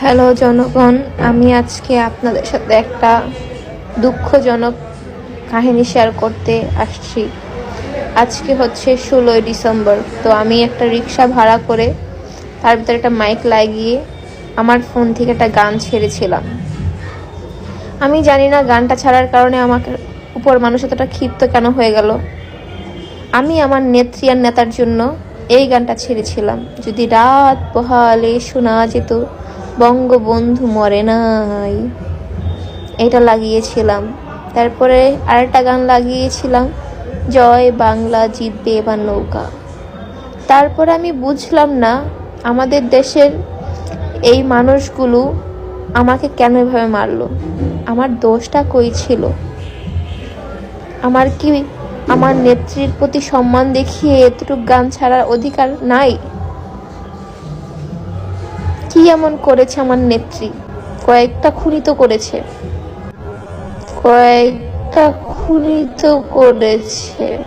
Hello জনগণ। আমি আজকে আপনাদের সাথে একটা দুঃখজনক কাহিনী শেয়ার করতে আসছি। আজকে হচ্ছে ষোলোই ডিসেম্বর। তো আমি একটা রিক্সা ভাড়া করে তার ভিতরে একটা মাইক লাগিয়ে আমার ফোন থেকে একটা গান ছেড়েছিলাম। আমি জানি না গানটা ছাড়ার কারণে আমাকে উপর মানুষ এতটা ক্ষিপ্ত কেন হয়ে গেল। আমি আমার নেত্রী আর নেতার জন্য এই গানটা ছেড়েছিলাম। যদি রাত পোহালে শোনা যেত বঙ্গবন্ধু মরে নাই। এটা লাগিয়েছিলাম। তারপরে আরেকটা গান লাগিয়েছিলাম, জয় বাংলা জিতবে এবার নৌকা। তারপরে আমি বুঝলাম না, আমাদের দেশের এই মানুষগুলো আমাকে কেন এভাবে মারলো? আমার দোষটা কই ছিল? আমার কি, আমার নেত্রীর প্রতি সম্মান দেখিয়ে এতটুকু গান ছাড়ার অধিকার নাই? এমন করেছে আমার নেত্রী। কয়েকটা খুনিত করেছে। কয়েকটা খুনিত করেছে।